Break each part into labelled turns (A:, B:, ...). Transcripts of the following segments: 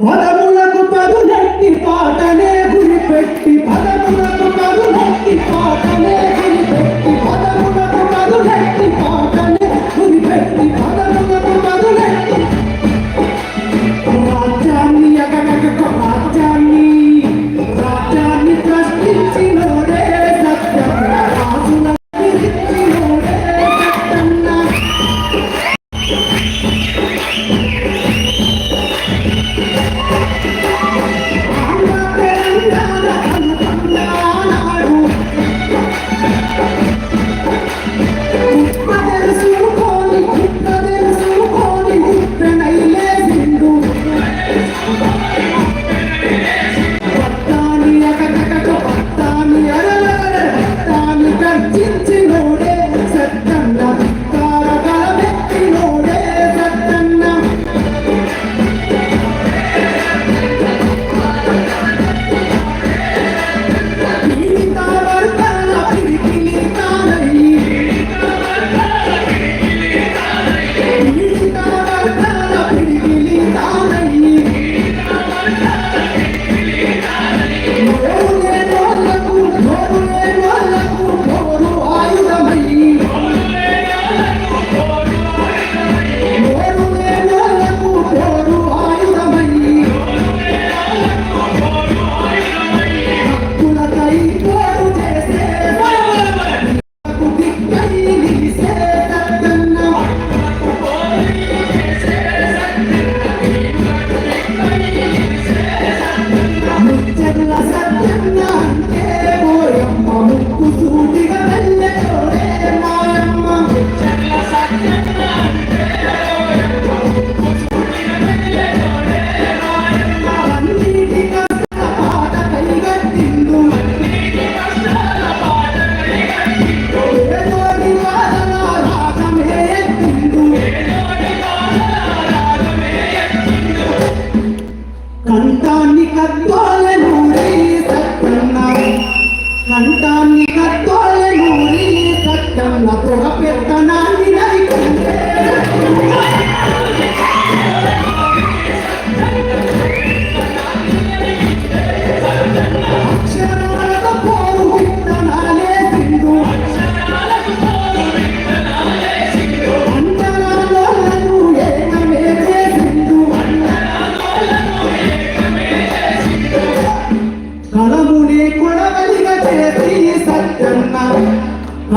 A: పదములకు పదులెట్టి పాటనే గురిపెట్టి పదములకు పదులెట్టి పాటనే గురిపెట్టి పదముల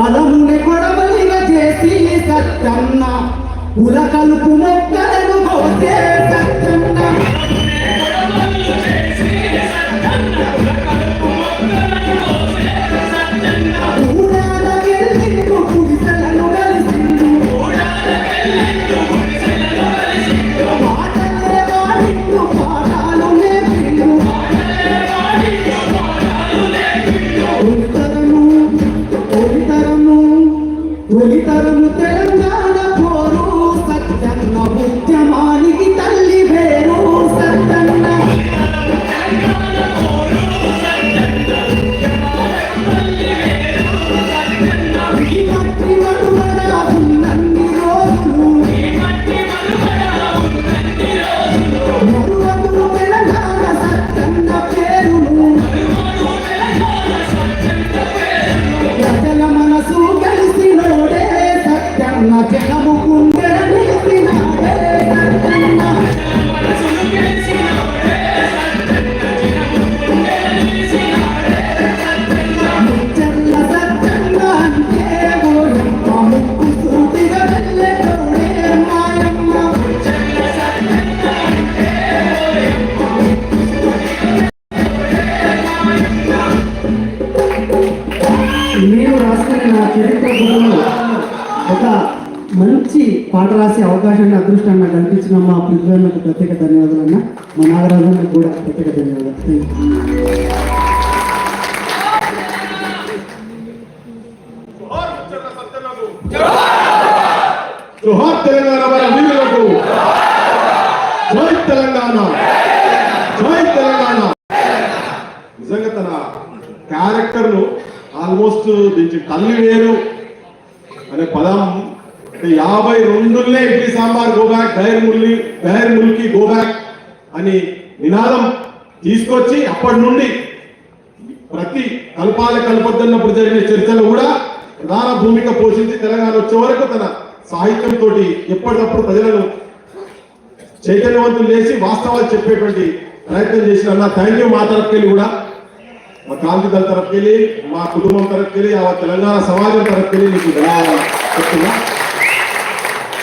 A: అలముని కొడవలిన చేసి సత్తన్న ఉలకలుపు మొక్కలను కోసే సత్తన్న పాట రాసే అవకాశాన్ని అదృష్టాన్ని నాకు అనిపించిన మా పిల్లలకు ప్రత్యేక ధన్యవాదాలు అన్న. మా నాగరాజన్కి కూడా ప్రత్యేక ధన్యవాదాలు. థ్యాంక్ యూ
B: నిజంగా తన క్యారెక్టర్ను ఆల్మోస్ట్ దీనికి తల్లి వేరు అనే పదం యాభై రెండులే ఇడ్లీ సాంబార్ గోబ్యాక్ డైర్ ముల్లి గైర్ ముల్కి గోబ్యాక్ అని నినాదం తీసుకొచ్చి అప్పటి నుండి ప్రతి కల్పాల కల్పొద్దన్నప్పుడు జరిగిన చర్చలు కూడా ప్రధాన భూమిక పోషించి తెలంగాణ వచ్చే వరకు తన సాహిత్యంతో ఎప్పటికప్పుడు ప్రజలను చైతన్యవంతులు చేసి వాస్తవాలు చెప్పేటువంటి ప్రయత్నం చేసిన నా థ్యాంక్ యూ మా తరఫుకెళ్ళి కూడా. మా కాంతి దళ తరఫుకెళ్ళి మా కుటుంబం తరఫుకెళ్ళి ఆ తెలంగాణ సమాజం తరఫుకెళ్ళి నీకు చెప్తున్నా.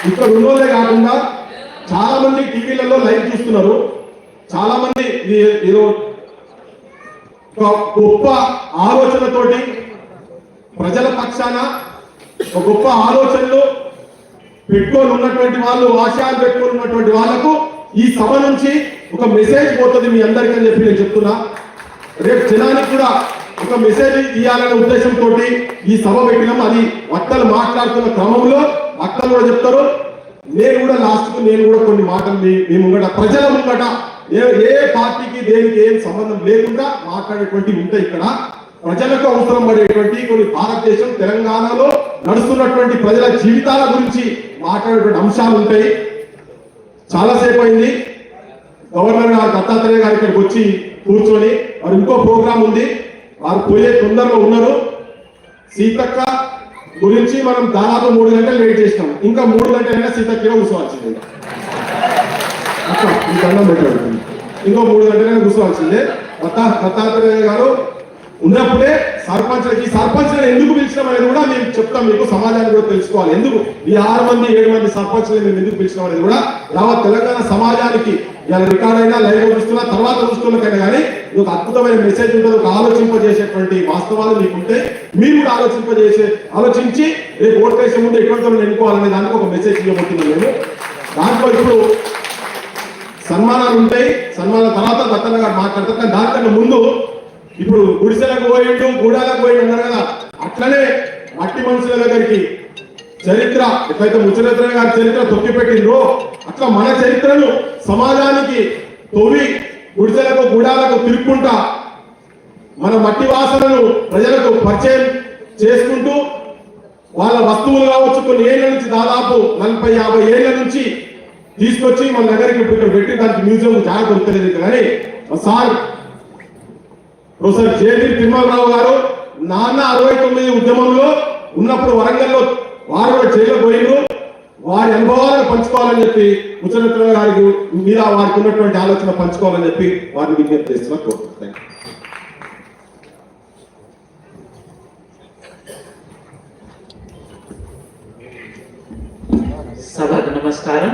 B: ఇక్కడ ఉన్నోళ్ళే కాకుండా చాలా మంది టీవీలలో లైవ్ చూస్తున్నారు. చాలా మంది ఇది ఏదో ఒక గొప్ప ఆలోచనతోటి ప్రజల పక్షాన ఒక గొప్ప ఆలోచనలు పెట్టుకొని ఉన్నటువంటి వాళ్ళు ఆశయాలు పెట్టుకొని ఉన్నటువంటి వాళ్ళకు ఈ సభ నుంచి ఒక మెసేజ్ పోతుంది మీ అందరికీ అని చెప్పి నేను చెప్తున్నా. రేపు జనానికి కూడా ఒక మెసేజ్ ఇవ్వాలనే ఉద్దేశంతో ఈ సభ పెట్టినాం. అది వక్తలు మాట్లాడుతున్న క్రమంలో వక్తలు కూడా చెప్తారు నేను కూడా లాస్ట్కు నేను కూడా కొన్ని మాటలు మీ మీ ముంగట ప్రజల ముంగట ఏ ఏ పార్టీకి దేనికి ఏం సంబంధం లేకుండా మాట్లాడేటువంటి ఉంటాయి ఇక్కడ. ప్రజలకు అవసరం పడేటువంటి కొన్ని భారతదేశం తెలంగాణలో నడుస్తున్నటువంటి ప్రజల జీవితాల గురించి మాట్లాడేటువంటి అంశాలు ఉంటాయి. చాలాసేపు అయింది. గవర్నర్ గారు దత్తాత్రేయ గారు ఇక్కడికి వచ్చి కూర్చొని వారు ఇంకో ప్రోగ్రాం ఉంది. వారు పోయే తొందరలో ఉన్నారు. సీతక్క గురించి మనం దాదాపు మూడు గంటలు వెయిట్ చేసినాం. ఇంకా మూడు గంటలైనా సీతక్క కూర్చోవాల్సిందే. అక్క, దండం పెట్టాడు. ఇంకో మూడు గంటలైనా కూర్చోవాల్సిందే. దత్తా దత్తాత్రేయ గారు ఉన్నప్పుడే సర్పంచ్లకి సర్పంచ్లను ఎందుకు పిలిచినాం అనేది కూడా మేము చెప్తాం మీకు సమాజాన్ని కూడా తెలుసుకోవాలి. ఎందుకు? ఈ ఆరు మంది ఏడు మంది సర్పంచ్లను మేము ఎందుకు పిలిచినాం అనేది కూడా యావత్ తెలంగాణ సమాజానికి ఇలా రికార్డ్ అయినా లైవ్ చూస్తున్నా తర్వాత చూస్తున్నకైనా కానీ ఇది ఒక అద్భుతమైన మెసేజ్ ఉంటుంది ఒక ఆలోచింపజేసేటువంటి వాస్తవాలు మీకు ఉంటాయి మీరు కూడా ఆలోచింపజేసే ఆలోచించి రేపు ఓట్ వేసే ముందు ఎటువంటి ఎన్నుకోవాలనే దానికి ఒక మెసేజ్ ఇవ్వబోతున్నాం మేము. దాంట్లో ఇప్పుడు సన్మానాలు ఉంటాయి. సన్మానాల తర్వాత దత్తన్న గారు మాట్లాడతారు. కానీ దానికంటే ముందు ఇప్పుడు గుడిసెలకు పోయిండు గూడాలకు పోయిండు అన్నారు కదా. అట్లనే మట్టి మనుషుల దగ్గరికి చరిత్ర ఎట్లయితే ముచ్చరిత్ర గారి చరిత్ర తొక్కి పెట్టిండ్రో అట్లా మన చరిత్రను సమాజానికి తొవి గుడిసెలకు గూడాలకు తిరుక్కుంటా మన మట్టి వాసనను ప్రజలకు పరిచయం చేసుకుంటూ వాళ్ళ వస్తువులు కావచ్చు కొన్ని ఏళ్ళ నుంచి దాదాపు నలభై యాభై ఏళ్ళ నుంచి తీసుకొచ్చి మన దగ్గరికి ఇప్పుడు ఇక్కడ పెట్టి దానికి మ్యూజియం జాగ్రత్త దొరకలేదు కానీ మా సార్ ప్రొఫెసర్ జేపీ తిరుమలరావు గారు నాన్న అరవై తొమ్మిది ఉద్యమంలో ఉన్నప్పుడు వరంగల్లో వారు కూడా వారి అనుభవాలను పంచుకోవాలని చెప్పి ముచ్చరిత్ర గారికి మీద వారికి ఉన్నటువంటి ఆలోచన పంచుకోవాలని చెప్పి వారిని విజ్ఞప్తి చేస్తున్నా కోరుతున్నాను.
C: సభకు నమస్కారం.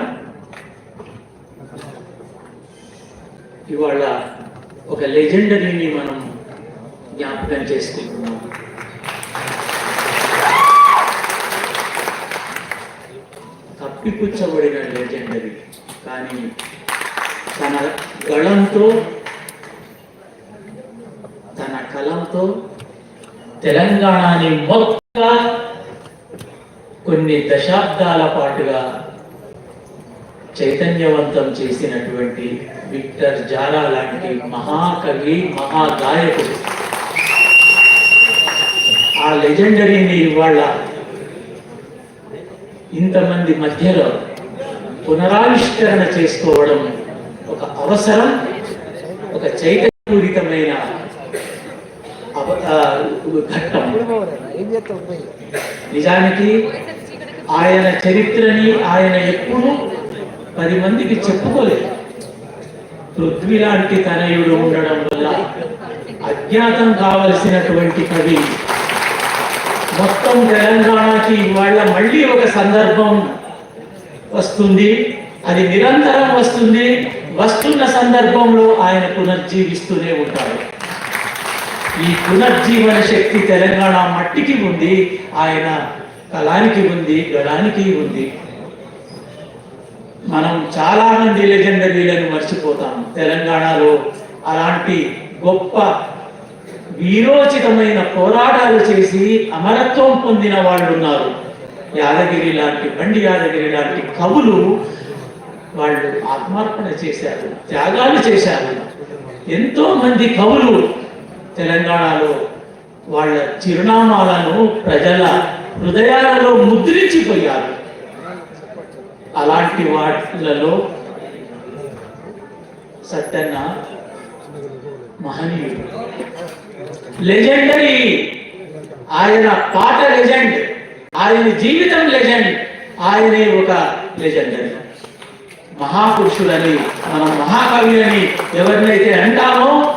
C: ఇవాళ ఒక లెజెండరీ మనం జ్ఞాపకం చేసుకుంటున్నాం తప్పిపుచ్చబడిన లెజెండరీ కానీ తన గళంతో తన కలంతో తెలంగాణని మొత్తం కొన్ని దశాబ్దాల పాటుగా చైతన్యవంతం చేసినటువంటి విక్టర్ జారా లాంటి మహాకవి మహాగాయకుడు. ఆ లెజెండరీని ఇవాళ ఇంతమంది మధ్యలో పునరావిష్కరణ చేసుకోవడం ఒక అవసరం ఒక చైతన్యపూరితమైన ఘట్టం నిజానికి ఆయన చరిత్రని ఆయన ఎప్పుడూ పది మందికి చెప్పుకోలేదు. పృథ్వీ లాంటి తనయుడు ఉండడం వల్ల అజ్ఞాతం కావలసినటువంటి కవి మొత్తం తెలంగాణకి ఇవాళ మళ్ళీ ఒక సందర్భం వస్తుంది. అది నిరంతరం వస్తుంది. వస్తున్న సందర్భంలో ఆయన పునర్జీవిస్తూనే ఉంటాడు ఈ పునర్జీవన శక్తి తెలంగాణ మట్టికి ఉంది ఆయన కళానికి ఉంది గళానికి ఉంది. మనం చాలా మంది లెజెండరీలను మర్చిపోతాం తెలంగాణలో అలాంటి గొప్ప వీరోచితమైన పోరాటాలు చేసి అమరత్వం పొందిన వాళ్ళు ఉన్నారు యాదగిరి లాంటి బండి యాదగిరి లాంటి కవులు వాళ్ళు ఆత్మార్పణ చేశారు త్యాగాలు చేశారు. ఎంతో మంది కవులు తెలంగాణలో వాళ్ళ చిరునామాలను ప్రజల హృదయాలలో ముద్రించిపోయారు. అలాంటి వాటిలలో సత్యన్న మహనీయుడు. లెజెండరీ. ఆయన పాట లెజెండ్. ఆయన జీవితం లెజెండ్. ఆయనే ఒక లెజెండరీ. మహాపురుషులని మనం మహాకవులని ఎవరినైతే అంటామో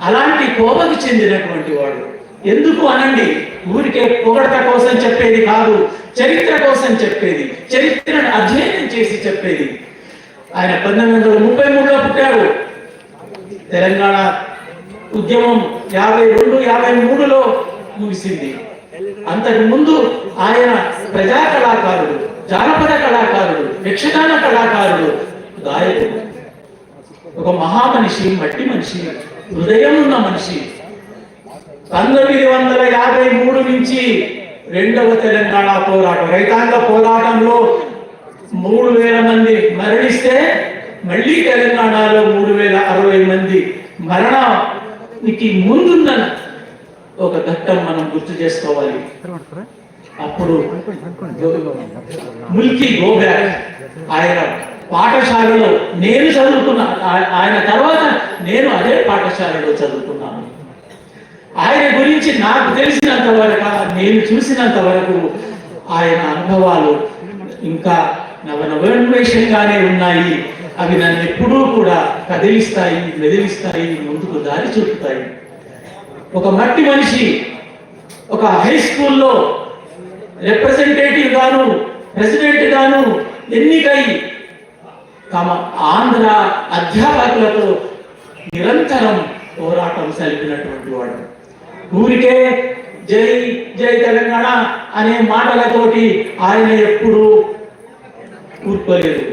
C: అలాంటి కోపకు చెందినటువంటి వాడు. ఎందుకు అనండి? ఊరికే పొగడత కోసం చెప్పేది కాదు చరిత్ర కోసం చెప్పేది చరిత్రను అధ్యయనం చేసి చెప్పేది. ఆయన పంతొమ్మిది వందల ముప్పై మూడులో పుట్టాడు. తెలంగాణ ఉద్యమం యాభై రెండు యాభై మూడులో ముగిసింది. అంతకు ముందు ఆయన ప్రజా కళాకారుడు జానపద కళాకారుడు యక్షగాన కళాకారుడు గాయకుడు. ఒక మహామనిషి మట్టి మనిషి. హృదయం ఉన్న మనిషి. పంతొమ్మిది వందల యాభై మూడు నుంచి రెండవ తెలంగాణ పోరాటం. రైతాంగ పోరాటంలో మూడు వేల మంది మరణిస్తే మళ్ళీ తెలంగాణలో మూడు వేల అరవై మంది మరణానికి ముందున్న ఒక ఘట్టం మనం గుర్తు చేసుకోవాలి. అప్పుడు ముల్కి గోబ్యాక్ ఆయన పాఠశాలలో నేను చదువుకున్నా. ఆయన తర్వాత నేను అదే పాఠశాలలో చదువుకున్నాను. ఆయన గురించి నాకు తెలిసినంత వరకు నేను చూసినంత వరకు ఆయన అనుభవాలు ఇంకా నవనవోన్మేషంగానే ఉన్నాయి. అవి నన్ను ఎప్పుడూ కూడా కదిలిస్తాయి మెదిలిస్తాయి ముందుకు దారి చూపుతాయి. ఒక మట్టి మనిషి ఒక హై స్కూల్లో రిప్రజెంటేటివ్ గాను ప్రెసిడెంట్ గాను ఎన్నికై తమ ఆంధ్ర అధ్యాపకులతో నిరంతరం పోరాటం సలిపినటువంటి వాడు. ఊరికే జై జై తెలంగాణ అనే మాటలతోటి ఆయన ఎప్పుడూ కూర్పలేదు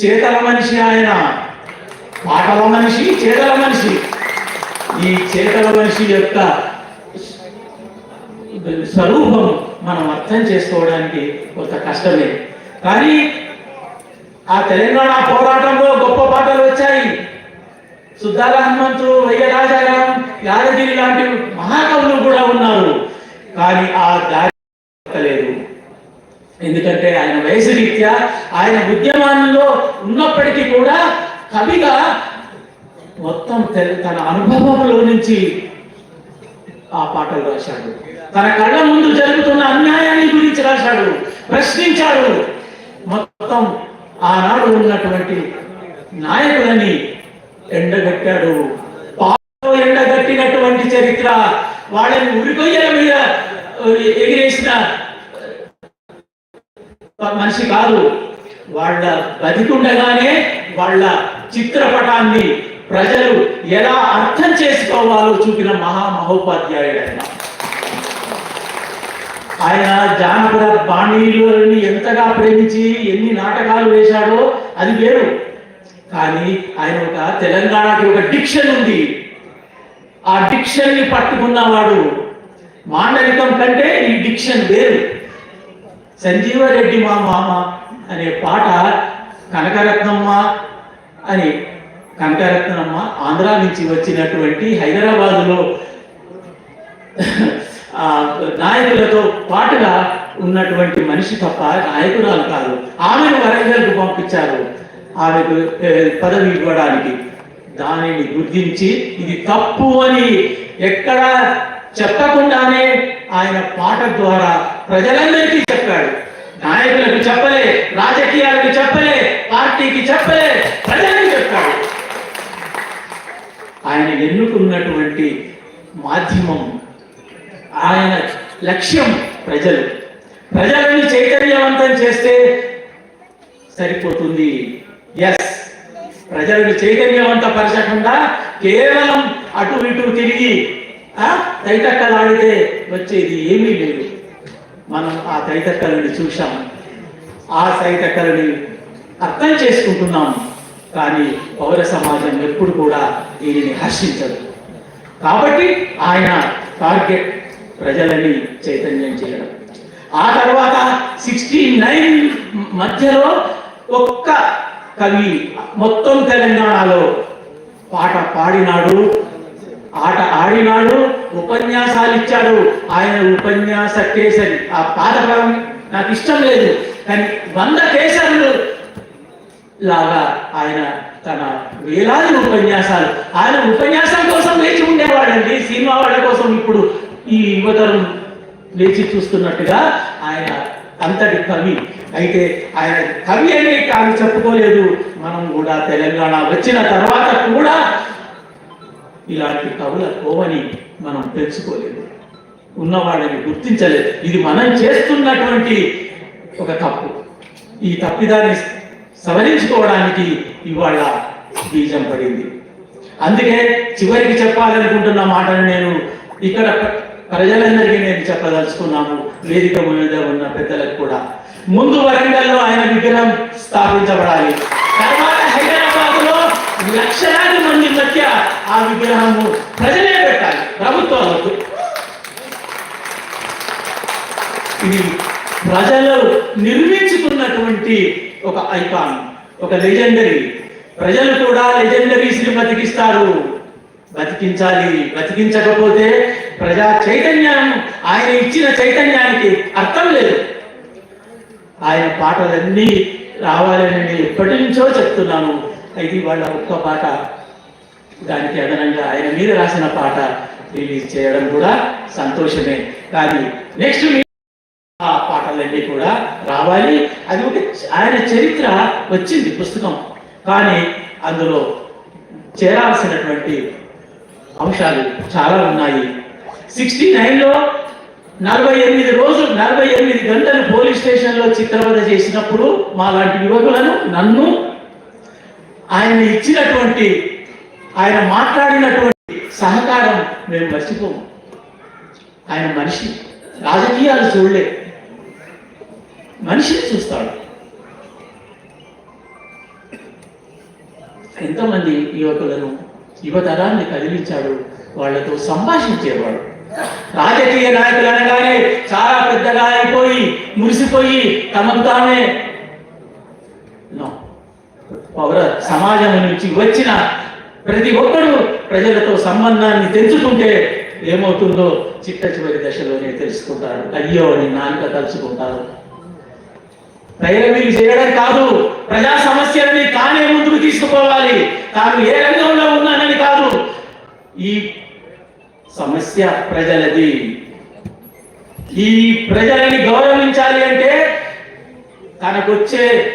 C: చేతల మనిషి ఆయన. మాటల మనిషి చేతల మనిషి. ఈ చేతల మనిషి యొక్క స్వరూపం మనం అర్థం చేసుకోవడానికి కొంత కష్టమే. కానీ ఆ తెలంగాణ పోరాటంలో గొప్ప పాటలు వచ్చాయి. సుద్దాల హనుమంతుడు వయ్యరాజారాం యాదగిరి లాంటి మహాకవులు కూడా ఉన్నారు. కానీ ఆ దారి లేదు ఎందుకంటే ఆయన వయసు రీత్యా ఆయన ఉద్యమాల్లో ఉన్నప్పటికీ కూడా కవిగా మొత్తం తన అనుభవంలో నుంచి ఆ పాటలు రాశాడు. తన కళ్ళ ముందు జరుగుతున్న అన్యాయాన్ని గురించి రాశాడు. ప్రశ్నించాడు. మొత్తం ఆనాడు ఉన్నటువంటి నాయకులని ఎండగట్టాడు. ఎండగట్టినటువంటి చరిత్ర వాళ్ళని ఉరికొయ్యల మీద ఎగిరేసిన మనిషి కాదు. వాళ్ళ బతికుండగానే వాళ్ళ చిత్రపటాన్ని ప్రజలు ఎలా అర్థం చేసుకోవాలో చూపిన మహా మహోపాధ్యాయుడు ఆయన. ఆయన జానపద బాణీలని ఎంతగా ప్రేమించి ఎన్ని నాటకాలు వేశాడో అది వేరు. కానీ ఆయన ఒక తెలంగాణకి ఒక డిక్షన్ ఉంది. ఆ డిక్షన్ని పట్టుకున్నవాడు మాండలికం కంటే ఈ డిక్షన్ వేరు. సంజీవరెడ్డి మా మామ అనే పాట కనకరత్నమ్మ అని కనకరత్నమ్మ ఆంధ్ర నుంచి వచ్చినటువంటి హైదరాబాదులో నాయకులతో పాటుగా ఉన్నటువంటి మనిషి తప్ప నాయకురాలు కాదు. ఆమెను వరంగల్కు పంపించారు. ఆమెకు పదవి ఇవ్వడానికి. దానిని గుర్తించి ఇది తప్పు అని ఎక్కడ చెప్పకుండానే ఆయన పాట ద్వారా ప్రజలందరికీ చెప్పాడు. నాయకులకు చెప్పలే రాజకీయాలకు చెప్పలే పార్టీకి చెప్పలే ప్రజలకు చెప్పాడు. ఆయన ఎన్నుకున్నటువంటి మాధ్యమం ఆయన లక్ష్యం ప్రజలు. ప్రజలను చైతన్యవంతం చేస్తే సరిపోతుంది. ఎస్ ప్రజలను చైతన్యవంతపరచకుండా కేవలం అటు ఇటు తిరిగి తైతక్కలాడితే వచ్చేది ఏమీ లేదు. మనం ఆ తైతక్కలని చూశాం. ఆ తైతక్కలని అర్థం చేసుకుంటున్నాం. కానీ పౌర సమాజం ఎప్పుడు కూడా దీనిని హర్షించదు. కాబట్టి ఆయన టార్గెట్ ప్రజలని చైతన్యం చేయడం. ఆ తర్వాత సిక్స్టీ నైన్ మధ్యలో ఒక్క కవి మొత్తం తెలంగాణలో పాట పాడినాడు. ఆట ఆడినాడు ఉపన్యాసాలు ఇచ్చాడు. ఆయన ఉపన్యాస కేసరి. ఆ పాదపరం నాకు ఇష్టం లేదు. కానీ వంద కేసరులు లాగా ఆయన తన వేలాది ఉపన్యాసాలు. ఆయన ఉపన్యాసం కోసం వేచి ఉండేవాడండి. సినిమా వాళ్ళ కోసం ఇప్పుడు ఈ యువతరం లేచి చూస్తున్నట్టుగా ఆయన అంతటి కవి. అయితే ఆయన కవి అనే కాదు చెప్పుకోలేదు. మనం కూడా తెలంగాణ వచ్చిన తర్వాత కూడా ఇలాంటి కవుల కోవని మనం తెలుసుకోలేదు. ఉన్నవాళ్ళని గుర్తించలేదు. ఇది మనం చేస్తున్నటువంటి ఒక తప్పు. ఈ తప్పిదాన్ని సవరించుకోవడానికి ఇవాళ బీజం పడింది. అందుకే చివరికి చెప్పాలనుకుంటున్న మాటను నేను ఇక్కడ ప్రజలందరికీ నేను చెప్పదలుచుకున్నాను వేదిక మీద ఉన్న పెద్దలకు కూడా. ముందు వరంగల్లో ఆయన విగ్రహం స్థాపించబడాలి. తర్వాత హైదరాబాద్లో లక్షలాది మంది మధ్య ఆ విగ్రహము ప్రజలే పెట్టాలి ప్రభుత్వాలకు ఇది ప్రజలు నిర్మించుకున్నటువంటి ఒక ఐకాన్ ఒక లెజెండరీ ప్రజలు కూడా లెజెండరీస్ని బతికిస్తారు బతికించాలి బతికించకపోతే ప్రజా చైతన్యం ఆయన ఇచ్చిన చైతన్యానికి అర్థం లేదు. ఆయన పాటలన్నీ రావాలని నేను ఎప్పటి నుంచో చెప్తున్నాను. అయితే వాళ్ళ ఒక్క పాట దానికి అదనంగా ఆయన మీద రాసిన పాట రిలీజ్ చేయడం కూడా సంతోషమే. కానీ నెక్స్ట్ ఆ పాటలన్నీ కూడా రావాలి. అది ఒక ఆయన చరిత్ర వచ్చింది పుస్తకం. కానీ అందులో చేరాల్సినటువంటి అంశాలు చాలా ఉన్నాయి. సిక్స్టీ నైన్లో నలభై ఎనిమిది రోజులు నలభై ఎనిమిది గంటలు పోలీస్ స్టేషన్లో చిత్రవద చేసినప్పుడు మా లాంటి యువకులను నన్ను ఆయన ఇచ్చినటువంటి ఆయన మాట్లాడినటువంటి సహకారం మేము మర్చిపోము. ఆయన మనిషి. రాజకీయాలు చూడలే. మనిషిని చూస్తాడు. ఎంతమంది యువకులను యువతరాన్ని కదిలించాడు వాళ్ళతో సంభాషించేవాడు. రాజకీయ నాయకులు అనగానే చాలా పెద్దగా అయిపోయి మురిసిపోయి తమకు తామే పౌర సమాజం నుంచి వచ్చిన ప్రతి ఒక్కరూ ప్రజలతో సంబంధాన్ని తెంచుకుంటే ఏమవుతుందో చిట్ట చివరి దశలోనే తెలుసుకుంటారు. అయ్యో అని నాలుక తలుచుకుంటారు. పైరవీలు చేయడం కాదు ప్రజా సమస్యలని తానే ముందుకు తీసుకుపోవాలి. తాను ఏ రంగంలో ఉన్నానని కాదు ఈ సమస్య ప్రజలది. ఈ ప్రజలని గౌరవించాలి అంటే తనకొచ్చే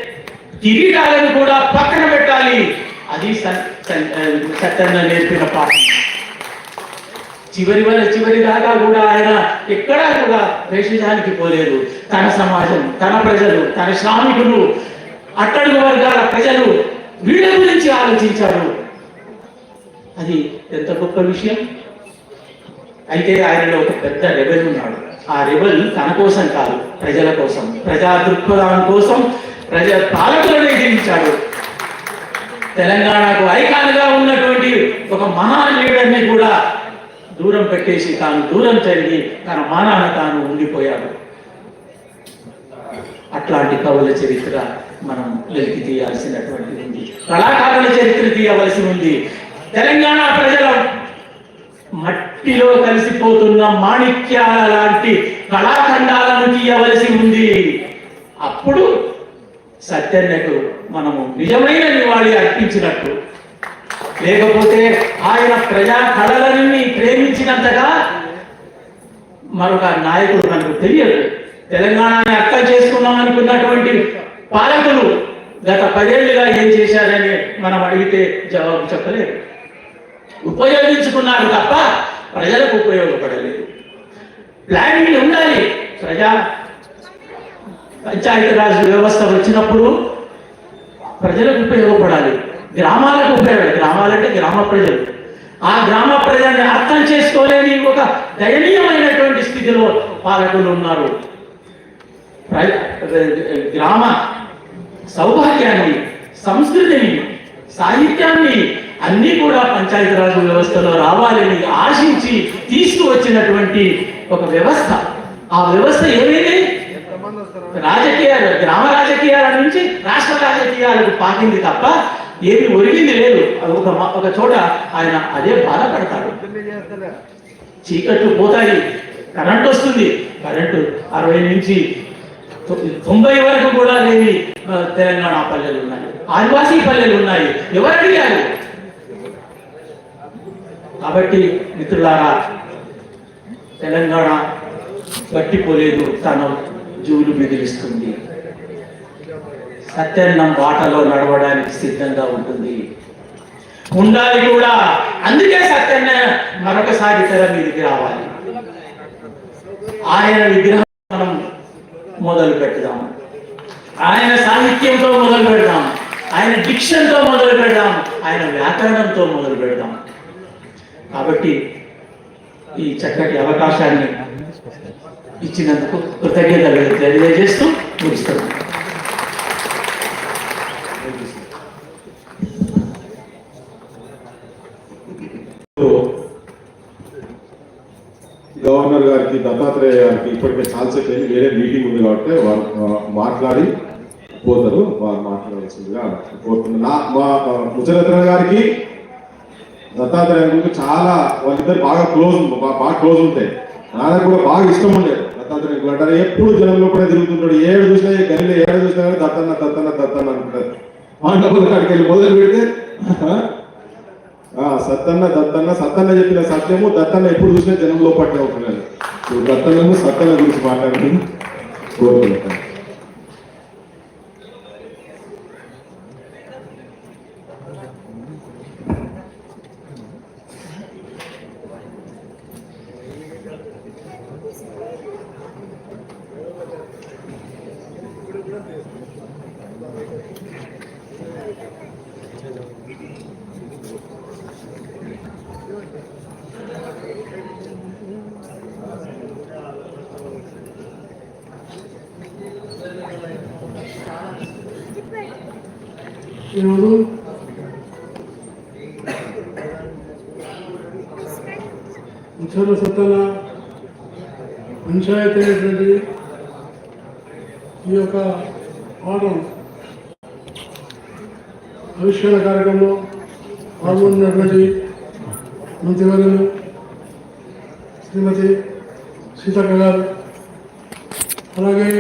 C: కిరీటాలను కూడా పక్కన పెట్టాలి. అది సత్యంగా నేర్పిన పాఠం. చివరి వల్ల చివరి దాకా కూడా ఆయన ఎక్కడా కూడా వేషజానికి పోలేదు. తన సమాజం తన ప్రజలు తన శ్రామికులు అట్టడుగు వర్గాల ప్రజలు వీళ్ళ గురించి ఆలోచించారు. అది ఎంత గొప్ప విషయం? అయితే ఆయనలో ఒక పెద్ద రెబెల్ ఉన్నాడు. ఆ రెబెల్ తన కోసం కాదు ప్రజల కోసం ప్రజా దృక్పథం కోసం ప్రజా పాలకులను ఎదిరించాడు. తెలంగాణకు ఐకాన్గా ఉన్నటువంటి ఒక మహా లీడర్ని కూడా దూరం పెట్టేసి తాను దూరం జరిగి తన మానాన తాను ఉండిపోయాడు. అట్లాంటి కవుల చరిత్ర మనం వెలికి తీయాల్సినటువంటి ఉంది. కళాకారుల చరిత్ర తీయవలసి ఉంది. తెలంగాణ ప్రజల మట్టిలో కలిసిపోతున్న మాణిక్యాల లాంటి కళాఖండాలను తీయవలసి ఉంది. అప్పుడు సత్యన్నకు మనము నిజమైన నివాళి అర్పించినట్టు. లేకపోతే ఆయన ప్రజా కళలని ప్రేమించినంతగా మరొక నాయకుడు మనకు తెలియదు. తెలంగాణని అర్థం చేసుకున్నాం అనుకున్నటువంటి పాలకులు గత పదేళ్ళుగా ఏం చేశారని మనం అడిగితే జవాబు చెప్పలేదు ఉపయోగించుకున్నారు తప్ప ప్రజలకు ఉపయోగపడలేదు. ప్లానింగ్ ఉండాలి. ప్రజా పంచాయతీరాజ్ వ్యవస్థ వచ్చినప్పుడు ప్రజలకు ఉపయోగపడాలి. గ్రామాలకు ఉపయోగపడాలి. గ్రామాలంటే గ్రామ ప్రజలు. ఆ గ్రామ ప్రజల్ని అర్థం చేసుకోలేని ఒక దయనీయమైనటువంటి స్థితిలో పాలకులు ఉన్నారు. గ్రామ సౌభాగ్యాన్ని సంస్కృతిని సాహిత్యాన్ని అన్నీ కూడా పంచాయతీరాజ్ వ్యవస్థలో రావాలని ఆశించి తీసుకువచ్చినటువంటి ఒక వ్యవస్థ. ఆ వ్యవస్థ ఏమైంది? రాజకీయాలు గ్రామ రాజకీయాల నుంచి రాష్ట్ర రాజకీయాలకు పాకింది తప్ప ఏమి ఒరిగింది లేదు. అది ఒక ఒక చోట ఆయన అదే బాధపడతాడు. చీకట్లు పోతాయి కరెంట్ వస్తుంది. కరెంటు అరవై నుంచి తొంభై వరకు కూడా లేని తెలంగాణ పల్లెలు ఉన్నాయి. ఆదివాసీ పల్లెలు ఉన్నాయి. ఎవరు అడిగారు? కాబట్టి మిత్రులారా తెలంగాణ గట్టిపోలేదు తన జూలు బెదిరిస్తుంది. సత్యన్నం బాటలో నడవడానికి సిద్ధంగా ఉంటుంది. ఉండాలి కూడా. అందుకే సత్యన్న మరొకసారి తెర మీదకి రావాలి. ఆయన విగ్రహం మనం మొదలు పెడదాం. ఆయన సాహిత్యంతో మొదలు పెడదాం. ఆయన డిక్షన్తో మొదలు పెడదాం. ఆయన వ్యాకరణంతో మొదలు పెడదాం. కాబట్టి ఈ చక్కటి అవకాశాన్ని ఇచ్చినందుకు కృతజ్ఞతలు తెలియజేస్తూ ముగిస్తున్నాను.
B: గవర్నర్ గారికి దత్తాత్రేయ గారికి ఇప్పటికే చాలాసేపు అయింది. వేరే మీటింగ్ ఉంది కాబట్టి వారు మాట్లాడి పోతారు. వారు మాట్లాడాల్సిందిగా కోరుతున్నారు నా మా ముచ్చరత్న గారికి దత్తాత్రేయ గురించి చాలా వాళ్ళిద్దరు బాగా క్లోజ్ బాగా క్లోజ్ ఉంటాయి. నాకు కూడా బాగా ఇష్టం ఉండేది దత్తాత్రేయ గురు అంటే ఎప్పుడు జనంలో కూడా తిరుగుతుంటాడు ఏడు చూసినా ఏ గల్లీలో ఏడు చూసినా కానీ దత్తన్న దత్తన్న దత్తన్న అనుకుంటారు. పాండవుల కాడికి వెళ్ళి మొదలు పెడితే సత్తన్న దత్తన్న సత్తన్న చెప్పిన సత్యము దత్తన్న ఎప్పుడు చూసినా జనంలో పట్టే ఉంటున్నాడు. ఇప్పుడు దత్తన్నము సత్తన్న గురించి మాట్లాడుతుంది కోరుకుంటాను
D: ఈరోజు ముచ్చర్ల సత్తల పంచాయతీ అనేటువంటి ఈ యొక్క పాఠం ఆవిష్కరణ కార్యక్రమంలో పాల్గొన్నటువంటి మంత్రివర్యులు శ్రీమతి సీతక్క గారు అలాగే